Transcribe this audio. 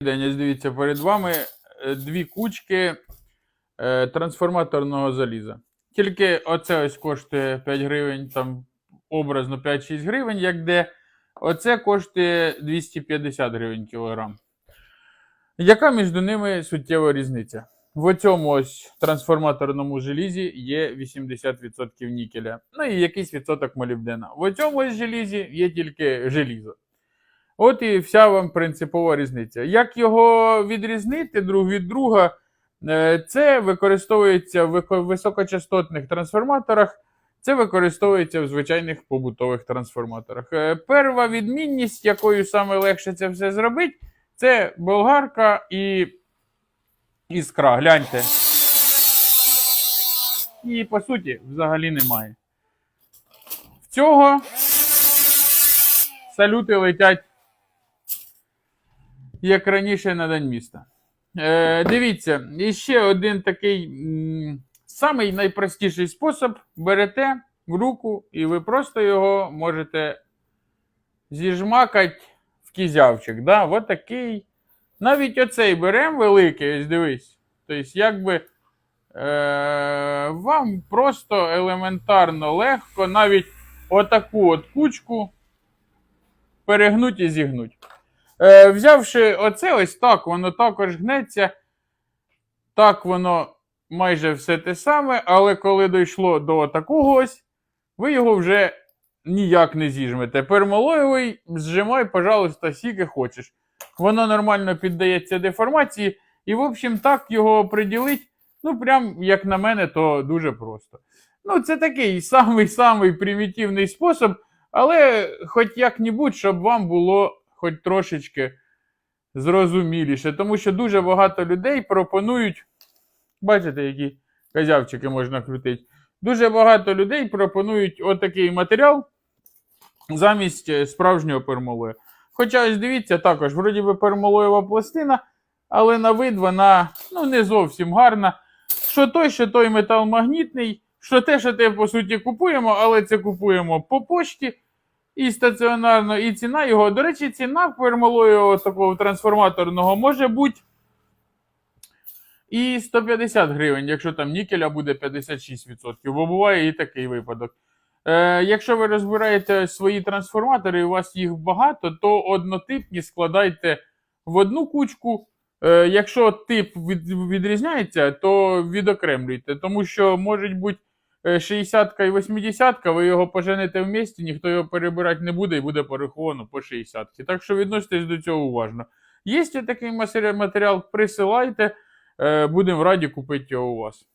День, дивіться, перед вами е, дві кучки е, трансформаторного заліза. Тільки оце ось коштує 5 гривень, там образно 5-6 гривень, як де. Оце коштує 250 гривень кілограм. Яка між ними суттєва різниця? В цьому ось трансформаторному желізі є 80% нікеля. Ну і якийсь відсоток молібдена. В цьому ось желізі є тільки желізо. От і вся вам принципова різниця. Як його відрізнити друг від друга? Е, Це використовується в високочастотних трансформаторах, це використовується в звичайних побутових трансформаторах. Е, Перша відмінність, якою саме легше це все зробити, це болгарка і іскра. Гляньте. І по суті взагалі немає. В цього салюти летять як раніше на День міста. Е, дивіться, і ще один такий м, самий найпростіший спосіб: берете в руку, і ви просто його можете зіжмакати в кізявчик. Да? От такий. Навіть оцей беремо великий, ось дивись. Тобто, якби е, вам просто елементарно легко навіть отаку от кучку перегнуть і зігнуть. Е, взявши оце ось так, воно також гнеться. Так воно майже все те саме, але коли дійшло до такого ось, ви його вже ніяк не зіжмете. Пермолоєвий зжимай, пожалуйста, скільки хочеш. Воно нормально піддається деформації, і, в общем, так його приділить, ну, прям, як на мене, то дуже просто. Ну, це такий самий-самий примітивний спосіб, але хоч як-небудь, щоб вам було хоч трошечки зрозуміліше. Тому що дуже багато людей пропонують. Бачите, які козявчики можна крутити. Дуже багато людей пропонують отакий матеріал замість е, справжнього пермолою. Хоча, ось дивіться, також, вроді би пермолоєва пластина, але на вид вона ну, не зовсім гарна. Що той, що той метал магнітний, що те, що те, по суті, купуємо, але це купуємо по почті і стаціонарно, і ціна його. До речі, ціна пермолою такого трансформаторного може бути і 150 гривень, якщо там нікеля буде 56%, бо буває і такий випадок. Е, якщо ви розбираєте свої трансформатори, і у вас їх багато, то однотипні складайте в одну кучку. Е, якщо тип від, відрізняється, то відокремлюйте, тому що можуть бути 60 і 80, ви його поженете в місті, ніхто його перебирати не буде і буде пораховано по 60. Так що відноситесь до цього уважно. Є такий матеріал, присилайте, е, будемо раді купити його у вас.